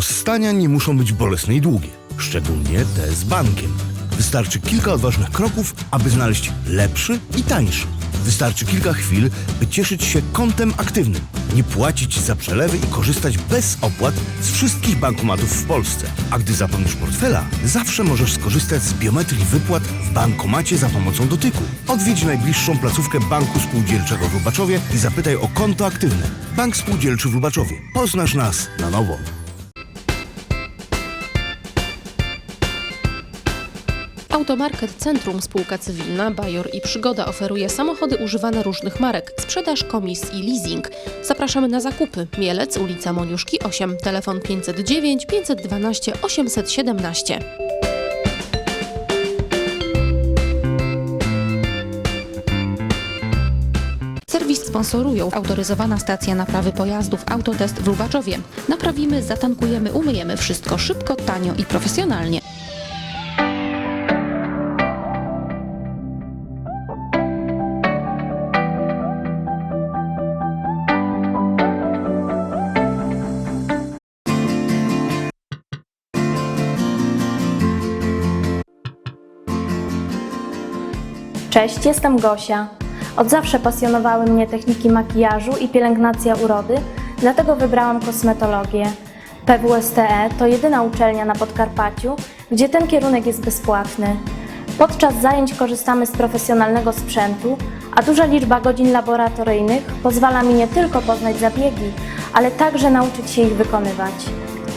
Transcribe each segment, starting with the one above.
Rozstania nie muszą być bolesne i długie, szczególnie te z bankiem. Wystarczy kilka odważnych kroków, aby znaleźć lepszy i tańszy. Wystarczy kilka chwil, by cieszyć się kontem aktywnym, nie płacić za przelewy i korzystać bez opłat z wszystkich bankomatów w Polsce. A gdy zapomnisz portfela, zawsze możesz skorzystać z biometrii wypłat w bankomacie za pomocą dotyku. Odwiedź najbliższą placówkę Banku Spółdzielczego w Lubaczowie i zapytaj o konto aktywne. Bank Spółdzielczy w Lubaczowie. Poznasz nas na nowo. Automarket Centrum Spółka Cywilna, Bajor i Przygoda oferuje samochody używane różnych marek, sprzedaż, komis i leasing. Zapraszamy na zakupy. Mielec, ulica Moniuszki 8, telefon 509 512 817. Serwis sponsorują autoryzowana stacja naprawy pojazdów Autotest w Lubaczowie. Naprawimy, zatankujemy, umyjemy wszystko szybko, tanio i profesjonalnie. Cześć, jestem Gosia. Od zawsze pasjonowały mnie techniki makijażu i pielęgnacja urody, dlatego wybrałam kosmetologię. PWSTE to jedyna uczelnia na Podkarpaciu, gdzie ten kierunek jest bezpłatny. Podczas zajęć korzystamy z profesjonalnego sprzętu, a duża liczba godzin laboratoryjnych pozwala mi nie tylko poznać zabiegi, ale także nauczyć się ich wykonywać.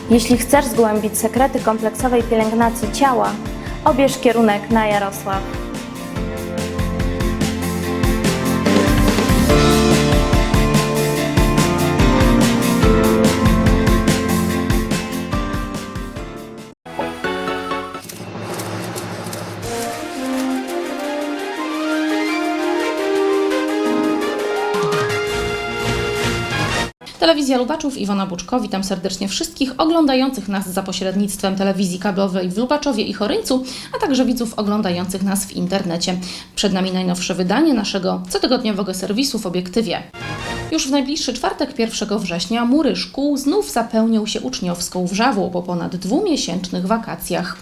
Jeśli chcesz zgłębić sekrety kompleksowej pielęgnacji ciała, obierz kierunek na Jarosław. Telewizja Lubaczów, Iwona Buczko, witam serdecznie wszystkich oglądających nas za pośrednictwem telewizji kablowej w Lubaczowie i Choryńcu, a także widzów oglądających nas w internecie. Przed nami najnowsze wydanie naszego cotygodniowego serwisu w obiektywie. Już w najbliższy czwartek 1 września mury szkół znów zapełnią się uczniowską wrzawą po ponad dwumiesięcznych wakacjach.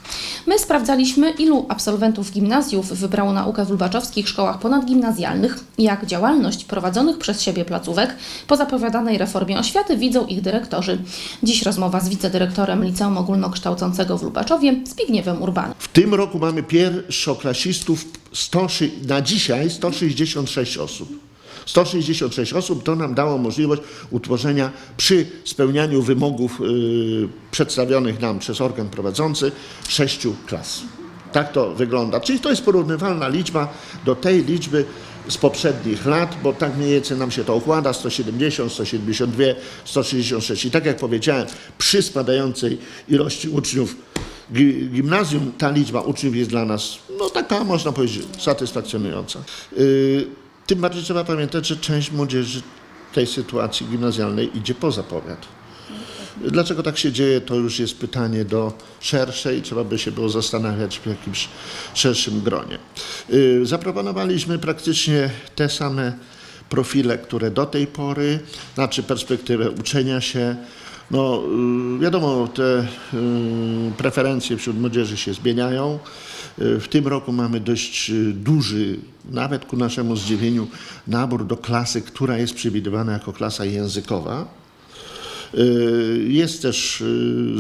My sprawdzaliśmy, ilu absolwentów gimnazjów wybrało naukę w lubaczowskich szkołach ponadgimnazjalnych jak działalność prowadzonych przez siebie placówek po zapowiadanej reformie oświaty widzą ich dyrektorzy. Dziś rozmowa z wicedyrektorem Liceum Ogólnokształcącego w Lubaczowie, Zbigniewem Urbanem. W tym roku mamy pierwszoklasistów 100, szy- na dzisiaj 166 osób. 166 osób to nam dało możliwość utworzenia przy spełnianiu wymogów y, przedstawionych nam przez organ prowadzący sześciu klas. Tak to wygląda. Czyli to jest porównywalna liczba do tej liczby z poprzednich lat, bo tak mniej więcej nam się to układa, 170, 172, 166. I tak jak powiedziałem, przy spadającej ilości uczniów gi- gimnazjum ta liczba uczniów jest dla nas, no taka można powiedzieć, satysfakcjonująca. Yy, tym bardziej trzeba pamiętać, że część młodzieży tej sytuacji gimnazjalnej idzie poza powiat. Dlaczego tak się dzieje, to już jest pytanie do szersze i trzeba by się było zastanawiać w jakimś szerszym gronie. Yy, Zaproponowaliśmy praktycznie te same profile, które do tej pory, znaczy perspektywę uczenia się. No, yy, wiadomo, te yy, preferencje wśród młodzieży się zmieniają. Yy, W tym roku mamy dość duży, nawet ku naszemu zdziwieniu, nabór do klasy, która jest przewidywana jako klasa językowa. Y, Jest też y,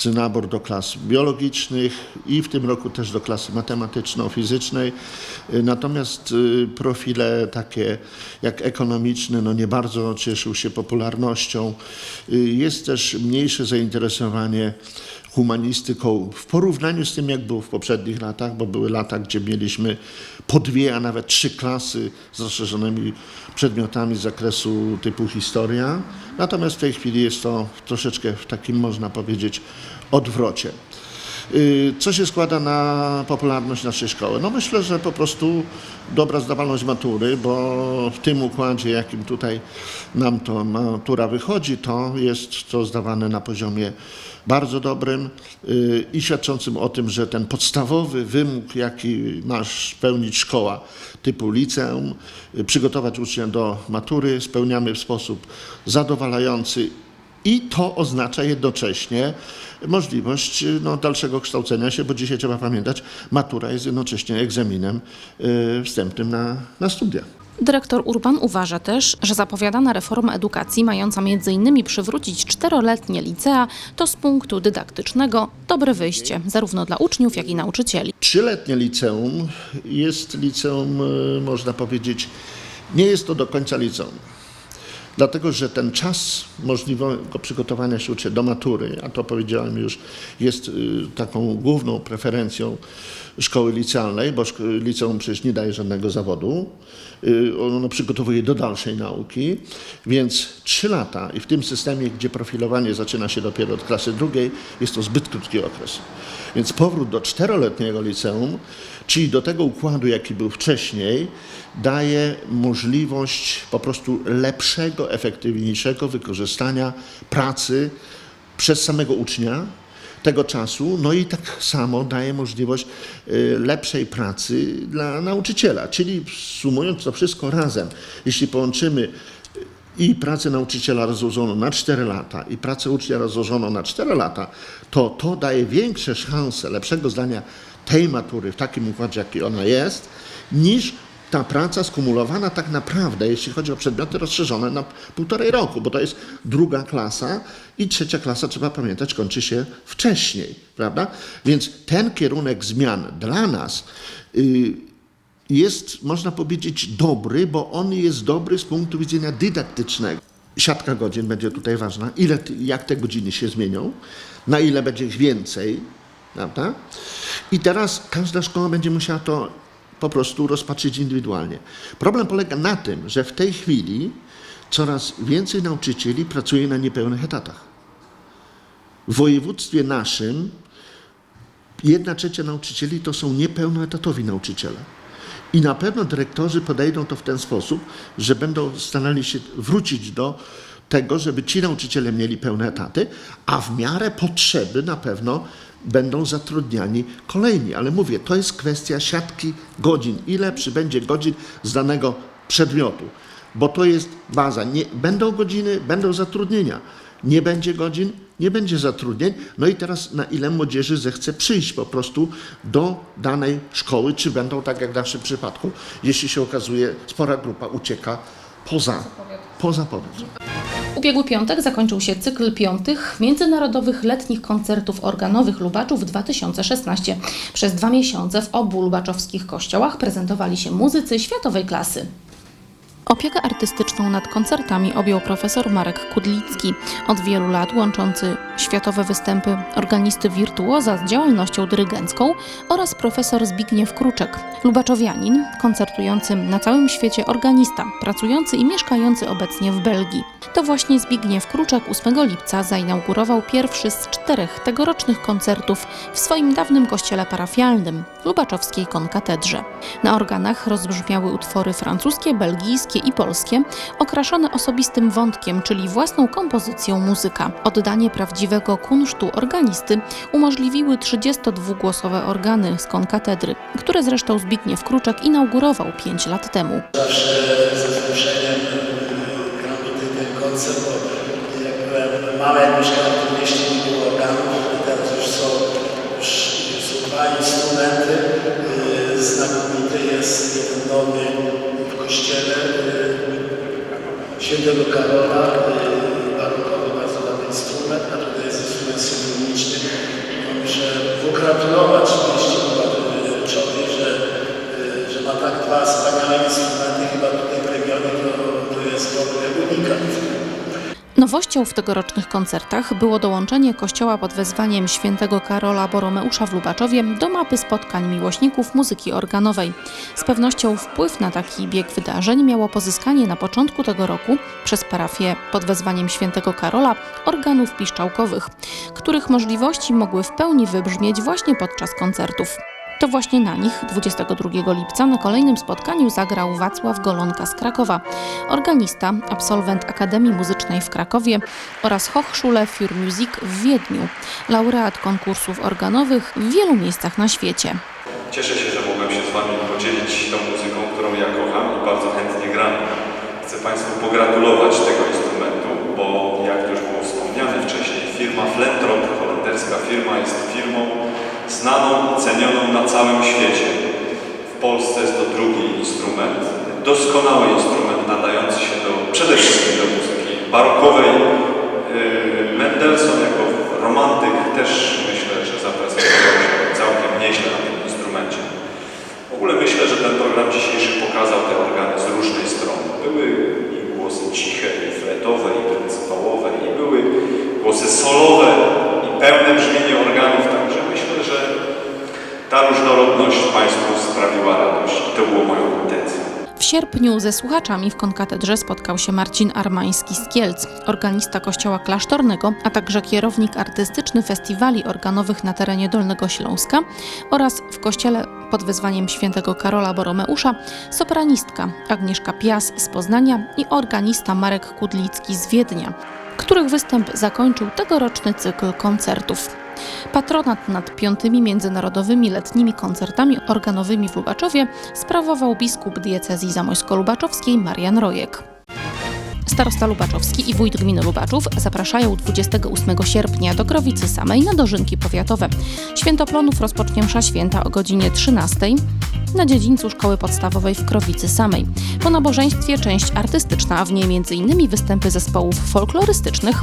zadowalający y, nabór do klas biologicznych i w tym roku też do klasy matematyczno-fizycznej. Y, Natomiast y, profile takie jak ekonomiczne no nie bardzo cieszył się popularnością. Y, Jest też mniejsze zainteresowanie humanistyką w porównaniu z tym, jak było w poprzednich latach, bo były lata, gdzie mieliśmy po dwie, a nawet trzy klasy z rozszerzonymi przedmiotami z zakresu typu historia. Natomiast w tej chwili jest to troszeczkę w takim, można powiedzieć, odwrocie. Y, Co się składa na popularność naszej szkoły? No myślę, że po prostu dobra zdawalność matury, bo w tym układzie, jakim tutaj nam to matura wychodzi, to jest to zdawane na poziomie bardzo dobrym y, i świadczącym o tym, że ten podstawowy wymóg, jaki masz spełnić szkoła typu liceum, y, przygotować ucznia do matury, spełniamy w sposób zadowalający I to oznacza jednocześnie możliwość y, no, dalszego kształcenia się, bo dzisiaj trzeba pamiętać, matura jest jednocześnie egzaminem y, wstępnym na, na studia. Dyrektor Urban uważa też, że zapowiadana reforma edukacji, mająca m.in. przywrócić czteroletnie licea, to z punktu dydaktycznego dobre wyjście, zarówno dla uczniów, jak i nauczycieli. Trzyletnie liceum jest liceum, y, można powiedzieć, nie jest to do końca liceum. Dlatego, że ten czas możliwego przygotowania się do matury, a to powiedziałem już, jest y, taką główną preferencją szkoły licealnej, bo liceum przecież nie daje żadnego zawodu. Y, Ono przygotowuje do dalszej nauki, więc trzy lata i w tym systemie, gdzie profilowanie zaczyna się dopiero od klasy drugiej, jest to zbyt krótki okres. Więc powrót do czteroletniego liceum, czyli do tego układu, jaki był wcześniej, daje możliwość po prostu lepszego, efektywniejszego wykorzystania pracy przez samego ucznia tego czasu, no i tak samo daje możliwość y, lepszej pracy dla nauczyciela. Czyli sumując to wszystko razem, jeśli połączymy i pracę nauczyciela rozłożoną na 4 lata i pracę ucznia rozłożoną na 4 lata, to to daje większe szanse lepszego zdania tej matury w takim układzie, jaki ona jest, niż ta praca skumulowana tak naprawdę, jeśli chodzi o przedmioty rozszerzone na półtorej roku, bo to jest druga klasa i trzecia klasa, trzeba pamiętać, kończy się wcześniej, prawda? Więc ten kierunek zmian dla nas y, jest, można powiedzieć, dobry, bo on jest dobry z punktu widzenia dydaktycznego. Siatka godzin będzie tutaj ważna, ile, jak te godziny się zmienią, na ile będzie ich więcej, prawda? I teraz każda szkoła będzie musiała to po prostu rozpatrzyć indywidualnie. Problem polega na tym, że w tej chwili coraz więcej nauczycieli pracuje na niepełnych etatach. W województwie naszym jedna trzecia nauczycieli to są niepełnoetatowi nauczyciele. I na pewno dyrektorzy podejdą to w ten sposób, że będą starali się wrócić do tego, żeby ci nauczyciele mieli pełne etaty, a w miarę potrzeby na pewno będą zatrudniani kolejni. Ale mówię, to jest kwestia siatki godzin. Ile przybędzie godzin z danego przedmiotu? Bo to jest baza. Nie, będą godziny, będą zatrudnienia. Nie będzie godzin, nie będzie zatrudnień. No i teraz na ile młodzieży zechce przyjść po prostu do danej szkoły, czy będą tak jak w naszym przypadku, jeśli się okazuje, spora grupa ucieka poza, poza powiat. Ubiegły piątek zakończył się cykl piątych międzynarodowych letnich koncertów organowych Lubaczów 2016. Przez dwa miesiące w obu lubaczowskich kościołach prezentowali się muzycy światowej klasy. Opiekę artystyczną nad koncertami objął profesor Marek Kudlicki, od wielu lat łączący światowe występy organisty wirtuoza z działalnością dyrygencką oraz profesor Zbigniew Kruczek, lubaczowianin, koncertujący na całym świecie organista, pracujący i mieszkający obecnie w Belgii. To właśnie Zbigniew Kruczek 8 lipca zainaugurował pierwszy z czterech tegorocznych koncertów w swoim dawnym kościele parafialnym, Lubaczowskiej Konkatedrze. Na organach rozbrzmiały utwory francuskie, belgijskie i polskie, okraszone osobistym wątkiem, czyli własną kompozycją muzyka. Oddanie prawdziwego kunsztu organisty umożliwiły 32-głosowe organy z konkatedry, które zresztą Zbigniew Kruczek inaugurował 5 lat temu. zawsze ze wzruszeniem gram tutaj ten koncert, bo jak byłem mały, mieszkałem w tym mieście, nie było organów, teraz już są, już są dwa instrumenty, y, znakomity jest jeden nowy w kościele y, świętego Karola, symfoniczny. Muszę Nowością w tegorocznych koncertach było dołączenie kościoła pod wezwaniem świętego Karola Boromeusza w Lubaczowie do mapy spotkań miłośników muzyki organowej. Z pewnością wpływ na taki bieg wydarzeń miało pozyskanie na początku tego roku przez parafię pod wezwaniem świętego Karola organów piszczałkowych, których możliwości mogły w pełni wybrzmieć właśnie podczas koncertów. To właśnie na nich 22 lipca na kolejnym spotkaniu zagrał Wacław Golonka z Krakowa, organista, absolwent Akademii Muzycznej w Krakowie oraz Hochschule für Musik w Wiedniu, laureat konkursów organowych w wielu miejscach na świecie. Cieszę się, że mogłem się z Wami podzielić tą muzyką, którą ja kocham i bardzo chętnie gram. Chcę Państwu pogratulować tego instrumentu, bo jak już było wspomniane, partnerska firma jest firmą znaną cenioną na całym świecie. W Polsce jest to drugi instrument, doskonały instrument nadający się do, przede wszystkim do muzyki barokowej. Yy, Mendelssohn jako romantyk też myślę, że zaprezentował się całkiem nieźle na tym instrumencie. W ogóle myślę, że ten program dzisiejszy pokazał te organy z różnej strony. Były i głosy ciche, i fletowe, i pryncypałowe, i były głosy solowe, i pełne brzmienie organów. Ta różnorodność Państwu sprawiła radość i to było moją intencją. W sierpniu ze słuchaczami w konkatedrze spotkał się Marcin Armański z Kielc, organista kościoła klasztornego, a także kierownik artystyczny festiwali organowych na terenie Dolnego Śląska oraz w kościele pod wezwaniem świętego Karola Boromeusza sopranistka Agnieszka Pias z Poznania i organista Marek Kudlicki z Wiednia, których występ zakończył tegoroczny cykl koncertów. Patronat nad piątymi międzynarodowymi letnimi koncertami organowymi w Lubaczowie sprawował biskup diecezji zamojsko-lubaczowskiej Marian Rojek. Starosta Lubaczowski i wójt gminy Lubaczów zapraszają 28 sierpnia do Krowicy Samej na dożynki powiatowe. Świętoplonów rozpocznie msza święta o godzinie 13 na dziedzińcu szkoły podstawowej w Krowicy Samej. Po nabożeństwie część artystyczna, a w niej m.in. występy zespołów folklorystycznych,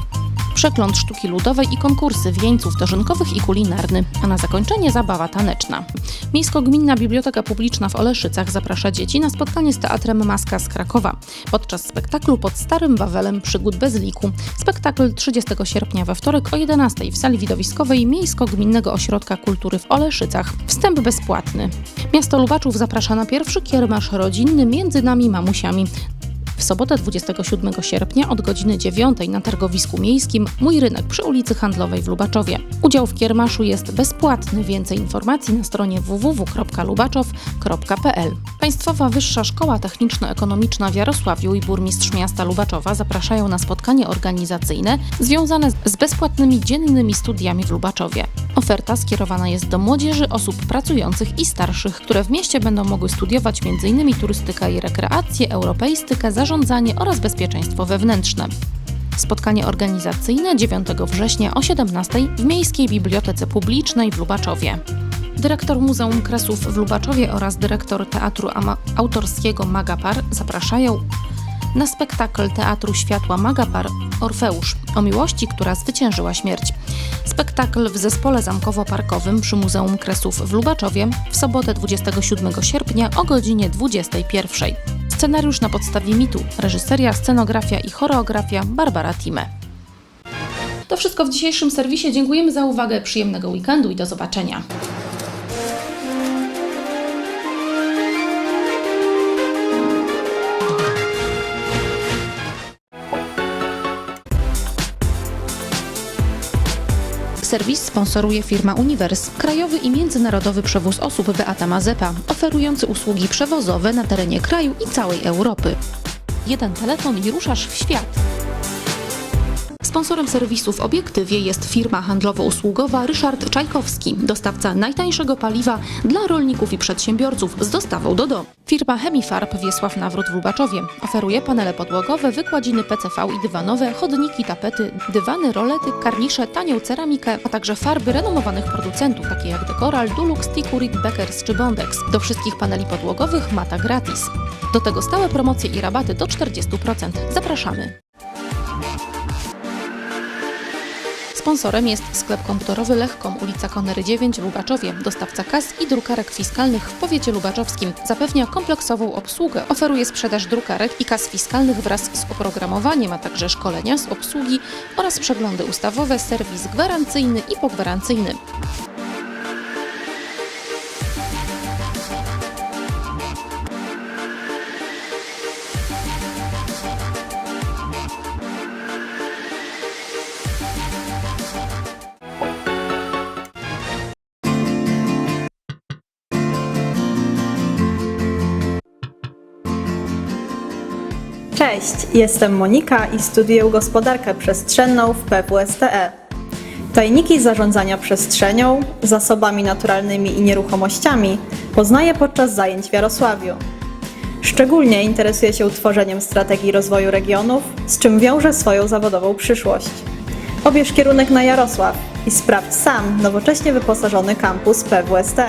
przegląd sztuki ludowej i konkursy wieńców dożynkowych i kulinarny, a na zakończenie zabawa taneczna. Miejsko-Gminna Biblioteka Publiczna w Oleszycach zaprasza dzieci na spotkanie z Teatrem Maska z Krakowa podczas spektaklu pod Starym Wawelem Przygód bez liku. Spektakl 30 sierpnia we wtorek o 11 w sali widowiskowej Miejsko-Gminnego Ośrodka Kultury w Oleszycach. Wstęp bezpłatny. Miasto Lubaczów zaprasza na pierwszy kiermasz rodzinny między nami mamusiami. W sobotę 27 sierpnia od godziny 9 na targowisku miejskim Mój Rynek przy ulicy Handlowej w Lubaczowie. Udział w kiermaszu jest bezpłatny. Więcej informacji na stronie www.lubaczow.pl. Państwowa Wyższa Szkoła Techniczno-Ekonomiczna w Jarosławiu i burmistrz miasta Lubaczowa zapraszają na spotkanie organizacyjne związane z bezpłatnymi dziennymi studiami w Lubaczowie. Oferta skierowana jest do młodzieży, osób pracujących i starszych, które w mieście będą mogły studiować m.in. turystyka i rekreację, europeistykę, zarządzanie oraz bezpieczeństwo wewnętrzne. Spotkanie organizacyjne 9 września o 17 w Miejskiej Bibliotece Publicznej w Lubaczowie. Dyrektor Muzeum Kresów w Lubaczowie oraz dyrektor Teatru Autorskiego Magapar zapraszają na spektakl Teatru Światła Magapar Orfeusz o miłości, która zwyciężyła śmierć. Spektakl w zespole zamkowo-parkowym przy Muzeum Kresów w Lubaczowie w sobotę 27 sierpnia o godzinie 21. Scenariusz na podstawie mitu, reżyseria, scenografia i choreografia Barbara Time. To wszystko w dzisiejszym serwisie. Dziękujemy za uwagę, przyjemnego weekendu i do zobaczenia. Serwis sponsoruje firma Univers, krajowy i międzynarodowy przewóz osób Beata Mazepa, oferujący usługi przewozowe na terenie kraju i całej Europy. Jeden telefon i ruszasz w świat. Sponsorem serwisu w obiektywie jest firma handlowo-usługowa Ryszard Czajkowski, dostawca najtańszego paliwa dla rolników i przedsiębiorców z dostawą do domu. Firma Chemifarb Wiesław Nawrót w Lubaczowie oferuje panele podłogowe, wykładziny PCV i dywanowe, chodniki, tapety, dywany, rolety, karnisze, tanią ceramikę, a także farby renomowanych producentów, takie jak Decoral, Dulux, Tikurit, Beckers czy Bondex. Do wszystkich paneli podłogowych mata gratis. Do tego stałe promocje i rabaty do 40%. Zapraszamy! Sponsorem jest sklep komputerowy Lechkom, ulica Konery 9 w Lubaczowie, dostawca kas i drukarek fiskalnych w powiecie lubaczowskim. Zapewnia kompleksową obsługę, oferuje sprzedaż drukarek i kas fiskalnych wraz z oprogramowaniem, a także szkolenia z obsługi oraz przeglądy ustawowe, serwis gwarancyjny i pogwarancyjny. Cześć, jestem Monika i studiuję gospodarkę przestrzenną w PWSTE. Tajniki zarządzania przestrzenią, zasobami naturalnymi i nieruchomościami poznaję podczas zajęć w Jarosławiu. Szczególnie interesuję się tworzeniem strategii rozwoju regionów, z czym wiążę swoją zawodową przyszłość. Obierz kierunek na Jarosław. i sprawdź sam nowocześnie wyposażony kampus PWST.